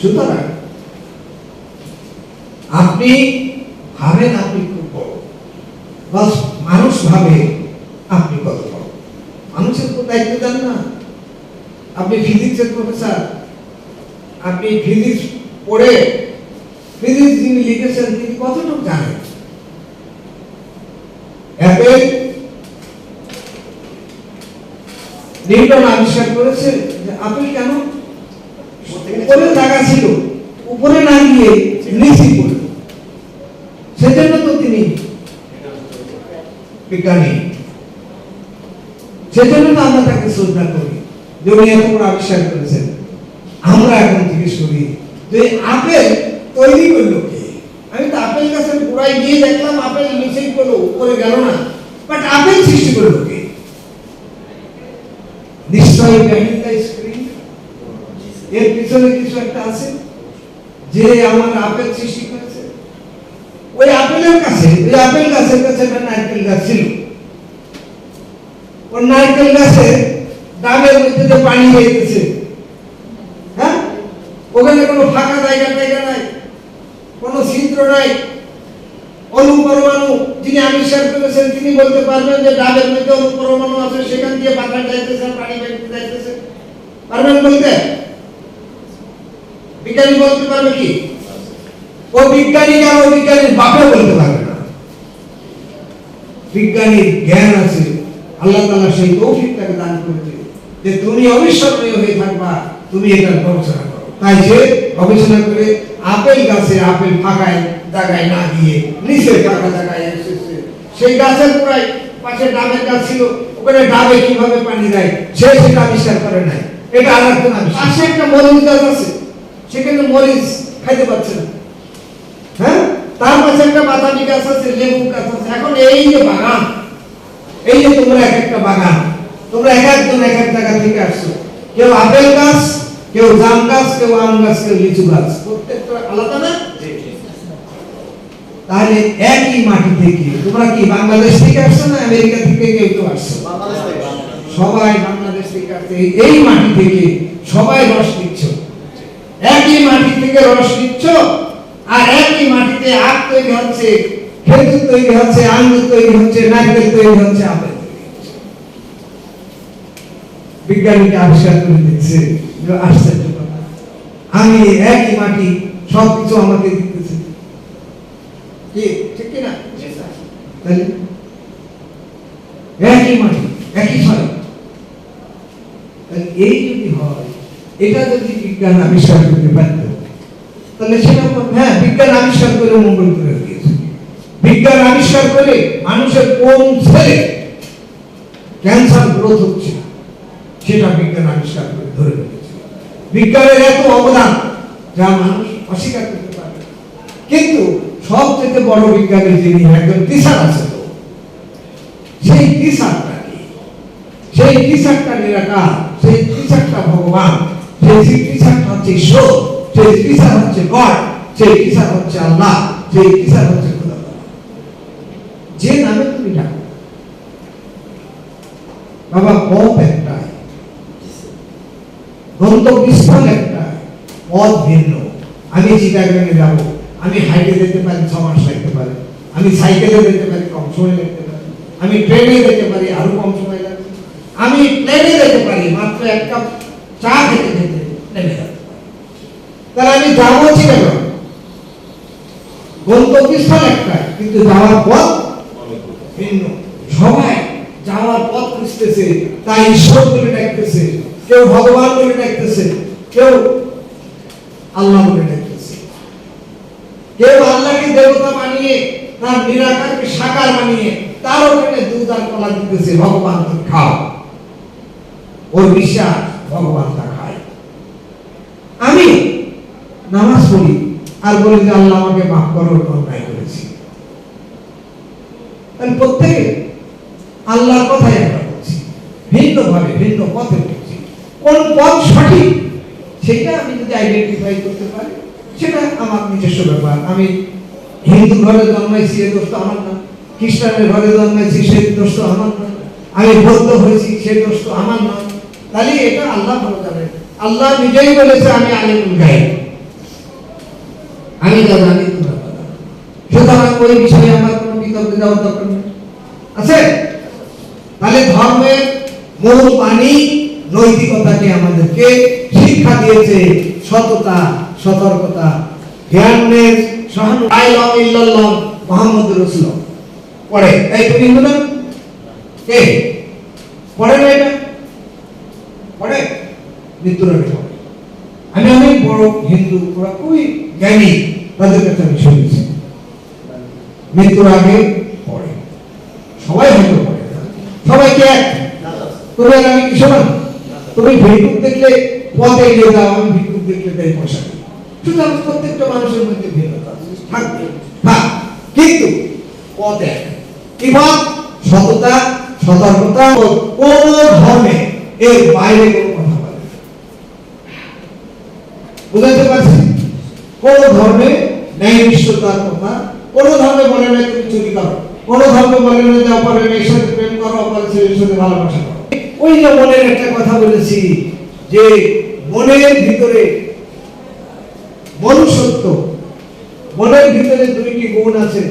সুতরাং আপনি ভাবেন আপনি খুব বড়। মানুষ ভাবে আপনি কত বড়। মানুষের তো দায়িত্ব দেন না। আপনি ফিজিক্সের প্রফেসর আপনি ফিজিক্স পড়ে ফিজিক্স যিনি লিখেছেন তিনি কতটুকু জানেন? অ্যাপেল নিউটন আবিষ্কার করেছে যে আপেল কেন উপরে জায়গা ছিল, উপরে না গিয়ে নিচে পড়ল। সেজন্য তো তিনি বিজ্ঞানী সেজন্য তো আমরা তাকে শ্রদ্ধা করি। যে উনি বড় আবিষ্কার করেছেন। আমরা এখন জিজ্ঞেস করি যে আপেল তৈরি করল কে? আমি তো আপেল গাছের গোড়ায় গিয়ে দেখলাম আপেল নিচেই করল উপরে গেল না। বাট আপেল সৃষ্টি করল কে? নিশ্চয়ই এর পিছনে কিছু একটা আছে যে আমার আপেল সৃষ্টি করেছে। ওই আপেলের কাছে, ওই আপেল গাছের কাছে একটা নারকেল গাছ ছিল। ওই নারকেল গাছে ডাবের মধ্যে পানি হয়েছে হ্যাঁ? ওখানে কোনো ফাঁকা জায়গা নাই, কোনো ছিদ্র নাই। অণু পরমাণু যিনি আবিষ্কার করেছেন, তিনি বলতে পারবেন যে ডাবের মধ্যে অণু পরমাণু আছে, সেখান দিয়ে পাতা যাইতেছে, পানি যাইতেছে। পারবেন বলতে? বিজ্ঞানী বলতে পারবে কি? ও বিজ্ঞানী ও বিজ্ঞানীর বাপে বলতে পারবে না। বিজ্ঞানীর জ্ঞান আছে। আল্লাহ তাআলা সেই দান করেছে যে তুমি অবিস্মরণীয় হয়ে থাকবা, তুমি এটার গবেষণা করো। তাই সে গবেষণা করে আপেল গাছে আপেল ফাঁকায় জায়গায় না দিয়ে নিচে ফাঁকা জায়গায় এসেছে। সেই গাছের গোড়ায় পাশে ডাবের গাছ ছিল, ওখানে ডাবে কীভাবে পানি দেয়, সে সেটা আবিষ্কার করে নাই। এটা আবিষ্কার। পাশে একটা মরিচ গাছ আছে সেখানে মরিচ খাইতে পারছে না। হ্যাঁ? তার পাশে একটা বাতাবি গাছ আছে লেবু গাছ আছে। এখন এই যে বাগান এই যে তোমরা এক একটা বাগান তোমরা এক একজন এক এক জায়গা থেকে আসছো। কেউ আপেল গাছ কেউ জাম গাছ কেউ আম গাছ কেউ লিচু গাছ। প্রত্যেকটা আলাদা না? তাহলে একই মাটি থেকে তোমরা কি বাংলাদেশ থেকে আসছো না আমেরিকা থেকে কেউ কেউ আসছো? সবাই বাংলাদেশ থেকে আসছে। এই- মাটি থেকে সবাই রস নিচ্ছ। একই মাটি থেকে রস নিচ্ছ আর একই মাটিতে আখ তৈরি হচ্ছে খেজুর তৈরি হচ্ছে আঙ্গুর তৈরি হচ্ছে নারকেল তৈরি হচ্ছে আপেল বিজ্ঞানীকে আবিষ্কার করে দিচ্ছে আশ্চর্য কথা। আমি একই মাটি সবকিছু আমাকে দিতেছে। কি ঠিক কি তাহলে? একই মাটি একই ফল। এই যদি হয় এটা যদি বিজ্ঞান আবিষ্কার করতে পারত। তাহলে বল- হ্যাঁ বিজ্ঞান আবিষ্কার করে মঙ্গল করে দিয়েছে। বিজ্ঞান আবিষ্কার করে মানুষের কোন ছেলে ক্যান্সার গ্রোথ হচ্ছে সেটা বিজ্ঞান আবিষ্কার করে ধরে রেখেছে। বিজ্ঞানের এত অবদান যা মানুষ অস্বীকার করতে পারবে না। কিন্তু সবচেয়ে বড় বিজ্ঞানী যিনি একজন টিচার আছে তো, সেই টিচারটা সেই টিচারটা নিরাকার সেই টিচারটা ভগবান। হচ্ছে ঈশ্বর হচ্ছে গড হচ্ছে আল্লাহ হচ্ছে খোদা। যে নামে তুমি ডাকো। বাবা গন্তব্যস্থল পথ ভিন্ন। আমি চিটাগাঙ্গে যাব, আমি হাইটে যেতে পারি, ছ মাস লাগতে পারে। আমি সাইকেলে যেতে পারি, কম সময় লাগতে পারে। আমি ট্রেনে যেতে পারি, আরও কম সময় লাগবে আমি প্লেনে যেতে পারি, মাত্র এক কাপ চা খেতে তাহলে আমি যাব একটাই, কিন্তু যাওয়ার পথ ভিন্ন। যাওয়ার পথ খুঁজতেছে, তাই ঈশ্বর ডাকতেছে, কেউ ভগবান বলে ডাকতেছে, কেউ আল্লাহ বলে ডাকতেছে। কেউ আল্লাহকে দেবতা বানিয়ে, তার নিরাকারকে সাকার বানিয়ে, তার ওখানে দুধ আর কলা দিতেছে, ভগবান খাও। ওর বিশ্বাস ভগবান তা খায়। আমি নামাজ পড়ি, আর বলি যে আল্লাহ আমাকে মাফ করো অন্যায় করেছি। তাহলে প্রত্যেকে আল্লাহর কথাই আমরা বলছি ভিন্ন ভাবে ভিন্ন পথে বলছি কোন পথ সঠিক, সেটা আমি যদি আইডেন্টিফাই করতে পারি, সেটা আমার নিজস্ব ব্যাপার। আমি হিন্দু ঘরে জন্মাইছি, এ দোষ তো আমার না। খ্রিস্টানের ঘরে জন্মাইছি সেই দোষ তো আমার না। আমি বৌদ্ধ হয়েছি, সে দোষ তো আমার না। তাহলে এটা আল্লাহ ভালো জানেন। আল্লাহ নিজেই বলেছে, আমি আলিমুল গাইব আমি যা জানি। সুতরাং ওই বিষয়ে আমার কোনো বিতর্কে যাওয়ার দরকার নেই। আছে? তাহলে ধর্মের মূল পানি নৈতিকতাকে আমাদেরকে শিক্ষা দিয়েছে সততা, সতর্কতা ফেয়ারনেস মুহাম্মদ রাসূলুল্লাহ। পড়ে। এই তুমি হিন্দু না? কে? পড়ে না এটা? পড়ে? মৃত্যুর আমি অনেক বড় হিন্দু, ওরা খুবই জ্ঞানী, তাদের কাছে আমি শুনেছি। মৃত্যুর আগে পড়ে সবাই হয়তো পড়ে না। সবাই এক। আমি তুমি ভিক্ষুক দেখলে পথে এগিয়ে আমি ভিক্ষুক দেখলে তাই পয়সা সুতরাং প্রত্যেকটা মানুষের মধ্যে ভিন্নতা থাকবে কিন্তু পথ এক। কি সততা, সতর্কতা কোন ধর্মে এর বাইরে কথা বলে না। বুঝাতে পারছি কোন ধর্মে ন্যায় নিষ্ঠতার কথা। কোন ধর্মে বলে না তুমি চুরি করো। কোন ধর্মে বলে না যে অপরের সাথে প্রেম করো, অপরের ছেলের সাথে ভালোবাসা করো। ওই যে মনের একটা কথা বলেছি যে মনের ভিতরে মনুষ্যত্ব মনের ভিতরে দুইটি গুণ আছে?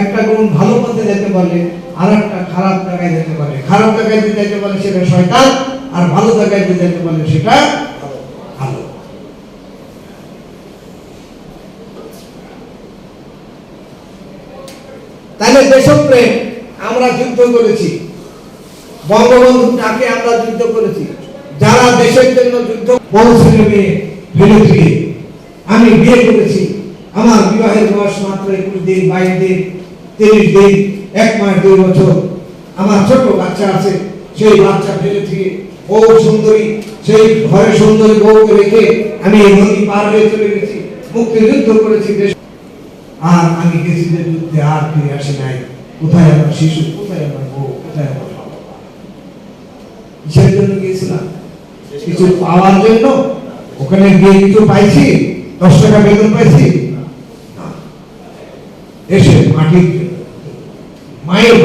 একটা গুণ ভালো পথে যেতে পারলে আর একটা খারাপ জায়গায় যেতে পারে খারাপ জায়গায় যেতে পারে সেটা শয়তান, আর ভালো জায়গায় যেতে পারলে সেটা ভালো তাহলে দেশপ্রেম আমরা যুদ্ধ করেছি। বঙ্গবন্ধু ডাকে আমরা যুদ্ধ করেছি। যারা দেশের জন্য যুদ্ধ বড় ছেলে মেয়ে আমি বিয়ে করেছি। আমার বিবাহের বয়স মাত্র একুশ দিন, বাইশ দিন, তিরিশ দিন, এক মাস, দুই বছর। আমার ছোট বাচ্চা আছে, সেই বাচ্চা ফেলে দিয়ে বউ সুন্দরী, সেই ঘরে সুন্দরী বউকে রেখে আমি এই নদী পার হয়ে চলে গেছি। মুক্তিযুদ্ধ করেছি দেশ আর আমি গেছি যুদ্ধে আর ফিরে আসি নাই। কোথায় আমার শিশু? কোথায় আমার বউ? কোথায় আমার বাবা? জন্য গিয়েছিলাম। কিছু পাওয়ার জন্য ওখানে গিয়ে কিছু পাইছি? দশ টাকা বেতন পাইছি? এসে মাটির মায়ের।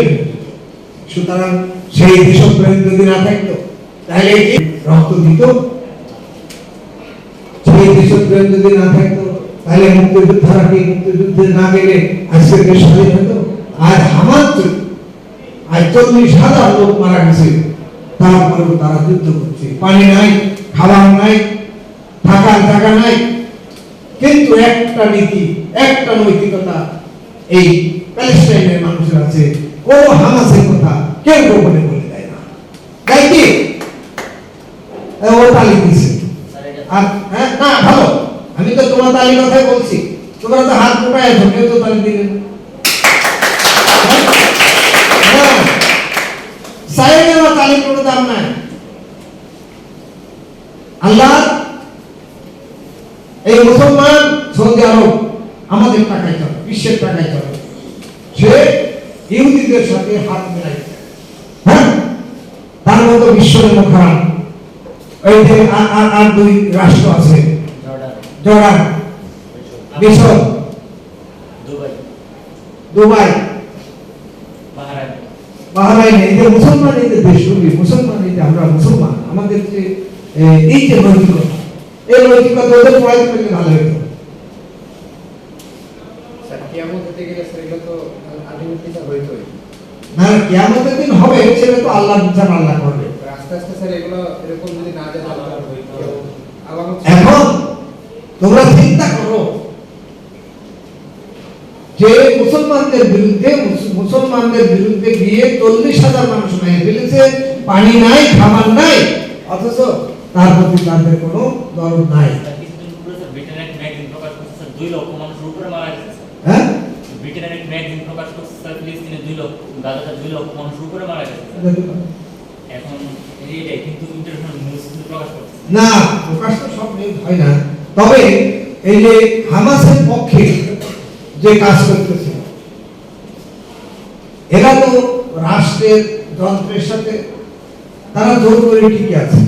সুতরাং সেই দেশপ্রেম যদি না থাকতো, তাহলে রক্ত দিত। সেই দেশপ্রেম যদি না থাকতো তাহলে মুক্তিযোদ্ধারা কি মুক্তিযুদ্ধে না গেলে আজকে দেশ স্বাধীন হতো আমার চোখ আজ চল্লিশ হাজার লোক মারা গেছে। তারপরেও তারা যুদ্ধ করছে। পানি নাই, খাবার নাই, থাকার জায়গা নাই। কিন্তু একটা নীতি, একটা নৈতিকতা এই প্যালেস্টাইনের মানুষের আছে। কোন হামাসের কথা কেউ গোপনে বলে দেয় না। তাই কি? ও তালি দিছে। আর তো কথাই বলছি। তোমরা তো হাত মোটায় আছো, কেউ তো তালি দিলে হ্যাঁ। এই আমাদের বিশ্বের হ্যাঁ? তার মতো বিশ্বের এই আর- দুই রাষ্ট্র আছে। মিশর। দুবাই। দুবাই। বাহারাইন। এই যে মুসলমান এই যে দেশগুলি মুসলমান এই যে আমরা মুসলমান আমাদের যে এই যে নৈতিকতা এই নৈতিকতা ওদের পড়াইতে পারলে ভালো হতো না কিয়ামতের দিন হবে সেটা তো আল্লাহ আল্লাহ করবে। আস্তে আস্তে স্যার এগুলো এরকম যদি না যায় এখন তোমরা চিন্তা করো যে মুসলমানদের বিরুদ্ধে মুসলমানদের বিরুদ্ধে গিয়ে চল্লিশ হাজার মানুষ মেরে ফেলেছে, পানি নাই খাবার নাই, অথচ তার প্রতি তাদের কোনো দরদ নাই। হ্যাঁ? এখন না, প্রকাশ তো সব হয় না। তবে এই যে হামাসের পক্ষে যে কাজ করতেছে। এরা তো রাষ্ট্রের যন্ত্রের সাথে, তারা জোর করে ঠিকই আছে।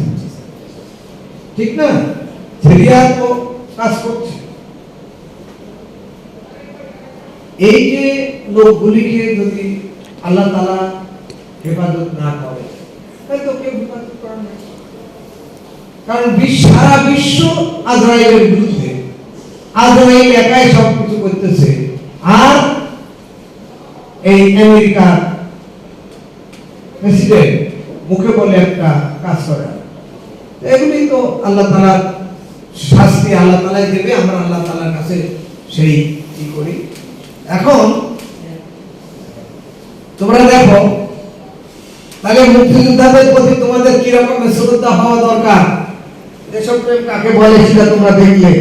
ঠিক না? সিরিয়া তো কাজ করছে। এই যে লোকগুলিকে যদি আল্লাহ তালা হেফাজত না করে তো কেউ হেফাজত করে না। কারণ সারা বিশ্ব আজরাইলের বিরুদ্ধে, আজরাইল একাই সবকিছু করতেছে। আর এই আমেরিকার প্রেসিডেন্ট মুখে বলে একটা কাজ করে। এগুলি তো আল্লাহ তালার শাস্তি আল্লাহ তালাই দেবে, আমরা আল্লাহ তালার কাছে সেই কি করি। এখন তোমরা দেখো, তাহলে মুক্তিযোদ্ধাদের প্রতি তোমাদের কি রকমের শ্রদ্ধা হওয়া দরকার? দেশপ্রেম কাকে বলে সেটা তোমরা দেখলে?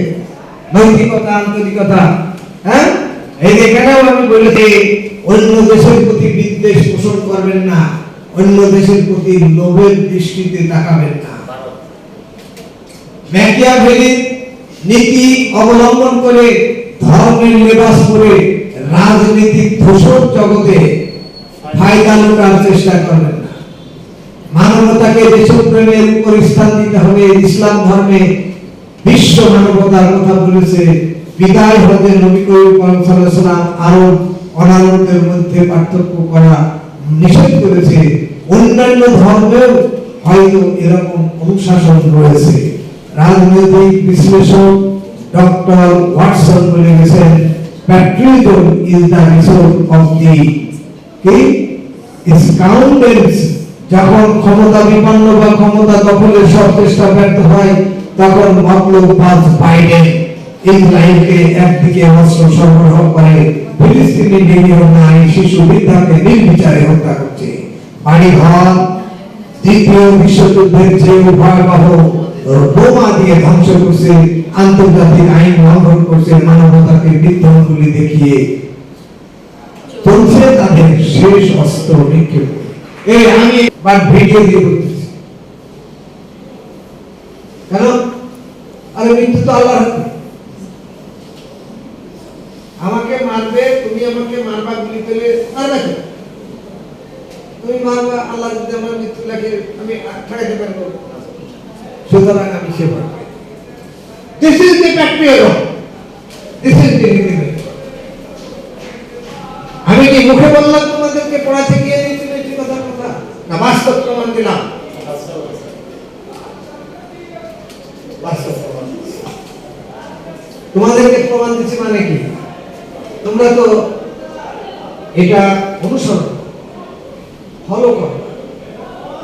নৈতিকতা, আন্তরিকতা হ্যাঁ? এই এখানেও আমি বলেছি, অন্য দেশের প্রতি বিদ্বেষ পোষণ করবেন না, অন্য দেশের প্রতি লোভের দৃষ্টিতে তাকাবেন না। নীতি অবলম্বন করে, ধর্মের লেবাস পরে রাজনৈতিক ধূসর জগতে ফায়দা লুটার চেষ্টা করবেন না। মানবতাকে দেশপ্রেমের উপর স্থান দিতে হবে, ইসলাম ধর্মে বিশ্ব মানবতার কথা বলেছে বিদায় হতে নবী করিম সাল্লাল্লাহু আলাইহি সাল্লাম আরব অনারবদের মধ্যে পার্থক্য করা নিষেধ করেছে। অন্যান্য ধর্মেও হয়তো এরকম অনুশাসন রয়েছে। রাজনৈতিক বিশ্লেষক ডক্টর ওয়াটসন বলে গেছেন patriotism is the resource of the কি? স্কাউন্ডেন্স যখন ক্ষমতা বিপন্ন বা ক্ষমতা দখলের সব চেষ্টা ব্যর্থ হয়, তখন মতলব বাজ বাইডেন ইসরায়েলকে একদিকে অস্ত্র সরবরাহ করে ফিলিস্তিনি নিরীহ নারী শিশু বৃদ্ধাকে নির্বিচারে হত্যা করছে। বাড়ি ঘর দ্বিতীয় বিশ্বযুদ্ধের যে ভয়াবহ বোমা দিয়ে ধ্বংস করছে, আন্তর্জাতিক আইন লঙ্ঘন করছে, মানবতাকে বিধ্বংসগুলি দেখিয়ে চলছে তাদের শেষ অস্ত্র নিক্ষেপ। এই আমি বা ভিডিও দিয়ে বলতেছি। কেন? আরে মৃত্যু তো আল্লাহর হাতে। আমাকে মারবে তুমি আমাকে মারবা গুলি করলে? তুমি মারবা, আল্লাহ যদি আমার মৃত্যু লাগে, আমি ঠেকাতে পারব। সুতরাং আমি সে আমি কি মুখে বললাম তোমাদেরকে? গিয়ে নীতি নৈতিকতার কথা প্রমাণ দিলাম। তোমাদেরকে প্রমাণ দিচ্ছি মানে কি? তোমরা তো এটা অনুসরণ। ফলো করো।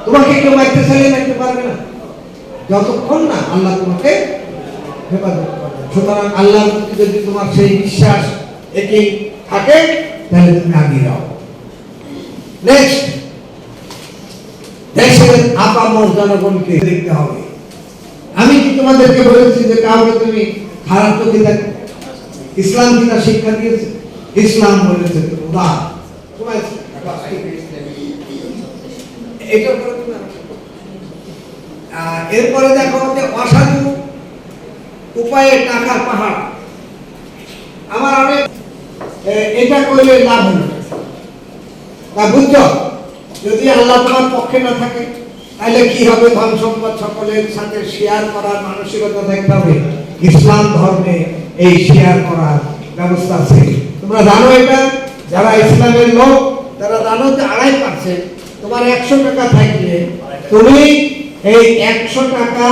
তোমাকে কেউ মারতে চাইলে মারতে পারবে না। যতক্ষণ না আল্লাহ তোমাকে হেফাজত করবে। সুতরাং আল্লাহর প্রতি যদি তোমার সেই বিশ্বাস এটি থাকে, তাহলে তুমি আগিয়ে যাও। নেক্সট দেশের আপামর জনগণকে দেখতে হবে। আমি কি তোমাদেরকে বলেছি যে কাউকে তুমি খারাপ চোখে দেখো ইসলাম কি তা শিক্ষা দিয়েছে? ইসলাম বলেছে খোদা এরপরে দেখো যে অসাধু উপায়ে টাকার পাহাড়। আমার অনেক এটা করলে লাভ তা বুঝছ? যদি আল্লাহ তোমার পক্ষে না থাকে তাহলে কি হবে ধন সম্পদ সকলের সাথে শেয়ার করার মানসিকতা থাকতে হবে? ইসলাম ধর্মে এই শেয়ার করার ব্যবস্থা আছে। তোমরা জানো এটা? যারা ইসলামের লোক, তারা জানো যে আড়াই পার্সেন্ট তোমার একশো টাকা থাকলে, তুমি এই একশো টাকা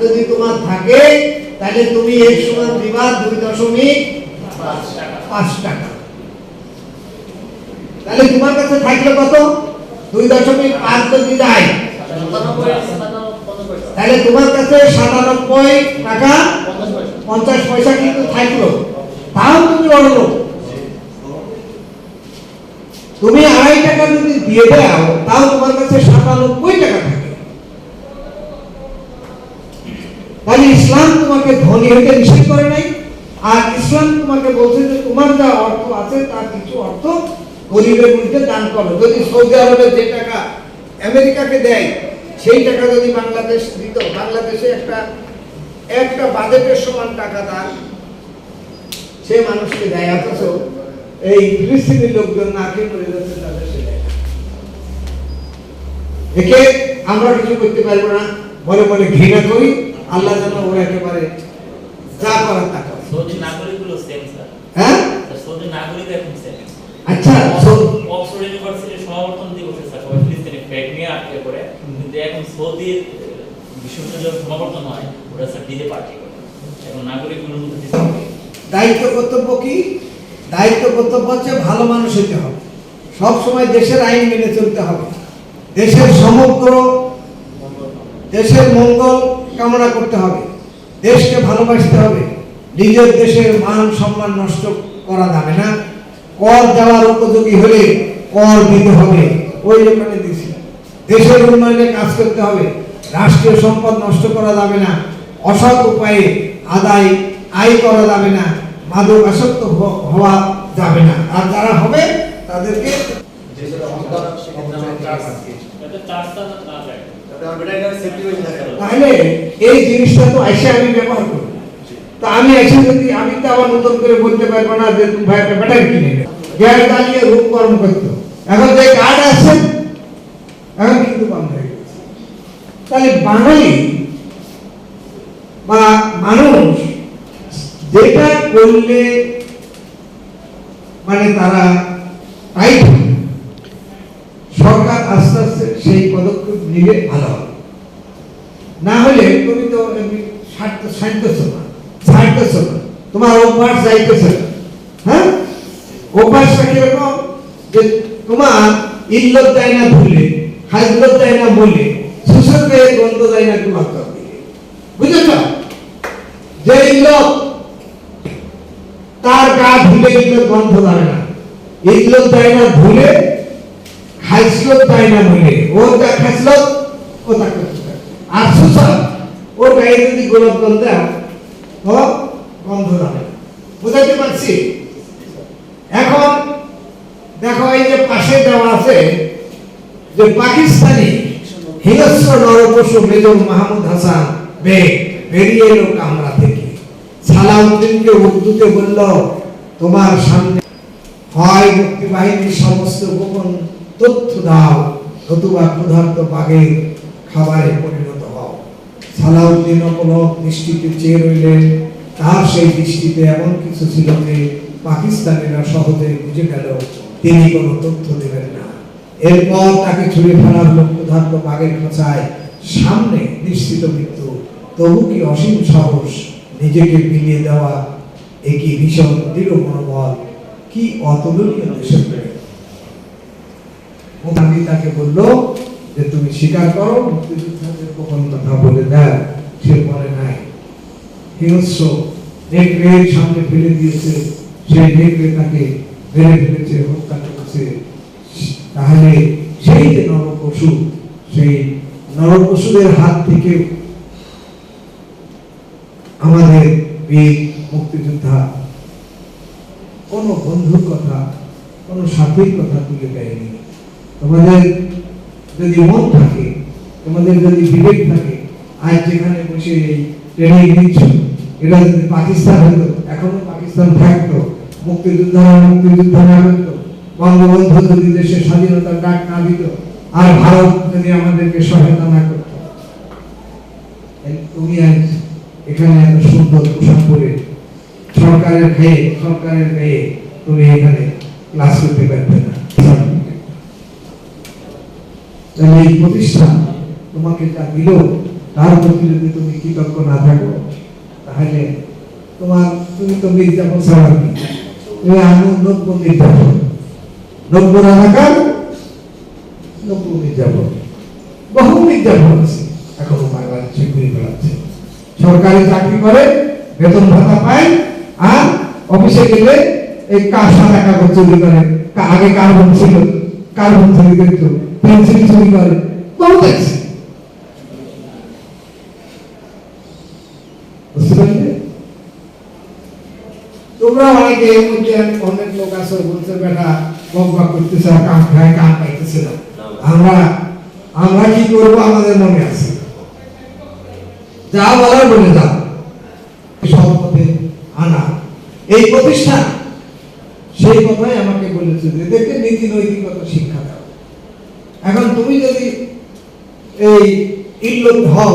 যদি তোমার থাকে, তাহলে তুমি এই সময় দিবা দুই দশমিক পাঁচ টাকা। তাহলে তোমার কাছে থাকলে কত? দুই দশমিক পাঁচ যদি যায় তাহলে তোমার কাছে সাতানব্বই টাকা পঞ্চাশ পয়সা কিন্তু থাকল। তাও তুমি অন্য। তুমি আড়াই টাকা যদি দিয়ে দাও, তাও তোমার কাছে সাতানব্বই টাকা থাকে। তাহলে ইসলাম তোমাকে ধনী হতে নিষেধ করে নাই, আর ইসলাম তোমাকে বলছে যে তোমার যা অর্থ আছে, তার কিছু অর্থ গরিবের মধ্যে দান করো। যদি সৌদি আরবে যে টাকা আমেরিকাকে দেয়, সেই টাকা যদি বাংলাদেশ দিত, বাংলাদেশে একটা একটা বাজেটের সমান টাকা দান সে মানুষকে দেয়, অথচ এই ফিলিস্তিনি লোকজন না খেয়ে মরে যাচ্ছে তাদের সে একে আমরা কিছু করতে পারব না। বলে বলে ঘৃণা করি। আল্লাহ যেন ওরা একেবারে যা করার তা করে। সৌদি নাগরিকগুলো সেম স্যার হ্যাঁ? সৌদি নাগরিক এখন সেম আচ্ছা অক্সফোর্ড ইউনিভার্সিটির সমাবর্তন দিবসে স্যার সবাই ফিলিস্তিনি ফ্ল্যাগ নিয়ে আটকে করে। কিন্তু এখন সৌদির বিশ্ববিদ্যালয়ের সমাবর্তন হয় ওরা স্যার ডিজে পার্টি করে। এখন নাগরিকগুলোর মধ্যে দায়িত্ব কর্তব্য কি? দায়িত্ব কর্তব্য হচ্ছে ভালো মানুষ হতে হবে। সবসময় দেশের আইন মেনে চলতে হবে। দেশের সমগ্র দেশের মঙ্গল কামনা করতে হবে। দেশকে ভালোবাসতে হবে। নিজের দেশের মান সম্মান নষ্ট করা যাবে না। কর দেওয়ার উপযোগী হলে কর দিতে হবে। ওই ওখানে দিছি দেশের উন্নয়নে কাজ করতে হবে। রাষ্ট্রীয় সম্পদ নষ্ট করা যাবে না। অসৎ উপায়ে আদায়, আয় করা যাবে না। মাদক আসক্ত হওয়া যাবে না। আর যারা হবে তাদেরকে তাহলে এই জিনিসটা তো এসে আমি ব্যবহার করি। তা আমি এসে যদি আমি তো আবার নতুন করে বলতে পারব না যে তুমি ভাই একটা ব্যাটারি কিনে নে গ্যাস জ্বালিয়ে রূপ কর্ম করতো এখন যে কার্ড আছে এখন কিন্তু বন্ধ হয়ে গেছে। তাহলে বাঙালি বা মানুষ যেটা করলে মানে তারা সরকার আস্তে আস্তে সেই পদক্ষেপ নিলে ভালো হবে। না হলে তুমি তো তোমার অভ্যাস যাইতেছে না। হ্যাঁ? অভ্যাসটা কীরকম? যে তোমার ইল্লত দেয় না ভুলে হাজলত দেয় না বলে সুসকে গন্ধ দেয় না তোমার বুঝেছ? যে ইল্লত তার গা ধুলে ইল্লত গন্ধ যাবে না। ইল্লত দেয় না ভুলে খাইসলত দেয় না বলে ও যা খাইসলত ও তা করতে আর সুসল ওর গায়ে যদি গোলাপ দেয় ও গন্ধ না। বুঝাতে পারছি? এখন দেখো এই যে পাশে দেওয়া আছে যে পাকিস্তানি হিংস্র নরপশু মেজর মাহমুদ হাসান বেগ বেরিয়ে এলো কামরা থেকে। সালাউদ্দিনকে উর্দুতে বলল, তোমার সামনে হয় মুক্তি বাহিনীর সমস্ত গোপন তথ্য দাও, নতুবা ক্ষুধার্ত বাঘের খাবারে পরিণত হও। সালাউদ্দিন অপলক দৃষ্টিতে চেয়ে রইলেন। তার সেই দৃষ্টিতে এমন কিছু ছিল যে পাকিস্তানিরা সহজে বুঝে গেল, তিনি কোনো তথ্য দেবেন না। এরপর তাকে ছুড়ে ফেলার লোক ক্ষুধার্ত বাঘের খাঁচায় সামনে নিশ্চিত মৃত্যু। তবু কি অসীম সাহস নিজেকে বিলিয়ে দেওয়া একই ভীষণ দৃঢ় মনোবল। কি অতুলনীয় গান্ধী তাকে বলল যে, তুমি স্বীকার করো, মুক্তিযোদ্ধাদের কথা বলে দেয়, সে বলে নাই। হিংস্র নেকড়ের সামনে ফেলে দিয়েছে সেই নেকড়ে তাকে মেরে ফেলেছে, হত্যা করেছে। তাহলে সেই যে নরপশু, সেই নরপশুদের হাত থেকে আমাদের বীর মুক্তিযোদ্ধা, কোনো বন্ধুর কথা, কোনো সাথীর কথা তুলে দেয়নি। তোমাদের যদি মন থাকে, তোমাদের যদি বিবেক থাকে, আজ যেখানে বসে এই ট্রেনিং নিচ্ছ এটা যদি পাকিস্তান হতো এখনও পাকিস্তান থাকতো, মুক্তিযোদ্ধারা মুক্তিযোদ্ধা না হতো, বঙ্গবন্ধু যদি দেশের স্বাধীনতার ডাক না দিত, আর ভারত যদি আমাদেরকে সহায়তা না করতো। তুমি আজ এখানে এত সুন্দর পোশাক পরে সরকারের গায়ে সরকারের গায়ে তুমি এখানে ক্লাস করতে পারবে না। তাহলে এই প্রতিষ্ঠান তোমাকে যা দিল, তার প্রতি যদি তুমি কৃতজ্ঞ না থাকো, তাহলে তোমার তুমি তো তুমি নব্য নব্য নব্য বহু আছে। এখনও বাংলাদেশে ঘুরে বেড়াচ্ছে। সরকারি চাকরি করে বেতন ভাতা পায় আর অফিসে গেলে এই সাদা কাগজ চুরি করে। আগে কার্বন ছিল কার্বন চুরি করত পেন্সিল চুরি করে বহু দেখছি বুঝতে পারলে? তোমরা অনেকে এর মধ্যে অনেক লোক আছে বলছে বেটা বকবা করতেছে আর কাম খায় কাম পাইতেছে না। আমরা আমরা কি করব আমাদের মনে আছে। যা বলার বলে সৎ আনা। এই প্রতিষ্ঠান, সেই কথাই আমাকে বলেছে যে এদেরকে নীতি নৈতিকতা শিক্ষা দাও। এখন তুমি যদি এই ইল্লত হও,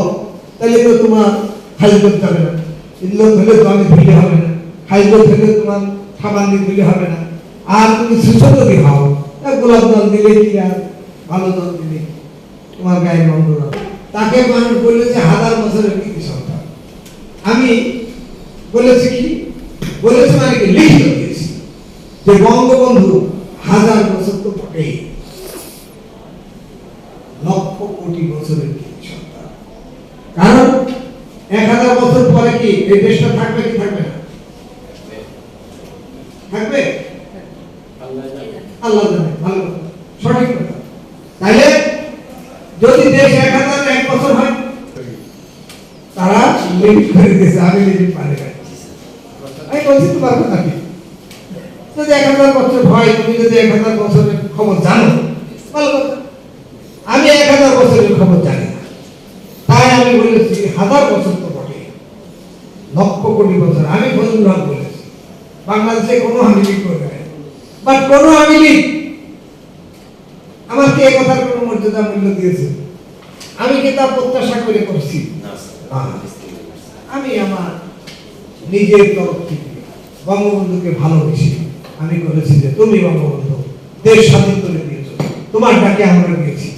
তাহলে তো তোমার হাইজত যাবে না। ইল্লত হলে আমি ধুলে হবে না। হাইজত হলে তোমার সাবান দিয়ে ধুলে হবে না। আর তুমি সুসদী হও গোলাপ জল দিলে কি আর ভালো জল দিলে তোমার গায়ে গন্ধ তাকে মানুষ বলল যে হাজার বছরের কি সন্তান। আমি বলেছি কি? বলেছি মানে কি? লিখিত দিয়েছি। যে বঙ্গবন্ধু হাজার বছর তো বটেই লক্ষ কোটি বছরের কি সন্তান কারণ এক হাজার বছর পরে কি এই দেশটা থাকবে কি থাকবে না থাকবে আল্লাহ জানে ভালো কথা। সঠিক কথা তাইলে যদি দেশ এক হাজার এক বছর হয় তারা লিমিট করে দিয়েছে আমি লিমিট পারে না আমি বলছি তোমার কথা কি যদি এক হাজার বছর হয় তুমি যদি এক হাজার বছরের খবর জানো ভালো কথা। আমি এক হাজার বছরের খবর জানি না। তাই আমি বলেছি হাজার বছর তো বটে। লক্ষ কোটি বছর আমি ফজলুল হক বলেছি। বাংলাদেশে কোনো লীগ করবে না। বাট কোনো লীগ। আমার কি কথার কোনো মর্যাদা মূল্য দিয়েছে। আমি কি তা প্রত্যাশা করে করছি? আমি আমার নিজের তরফ থেকে বঙ্গবন্ধুকে ভালোবেসে আমি করেছি যে তুমি বঙ্গবন্ধু দেশ স্বাধীন করে দিয়েছ। তোমার ডাকে আমরা গিয়েছি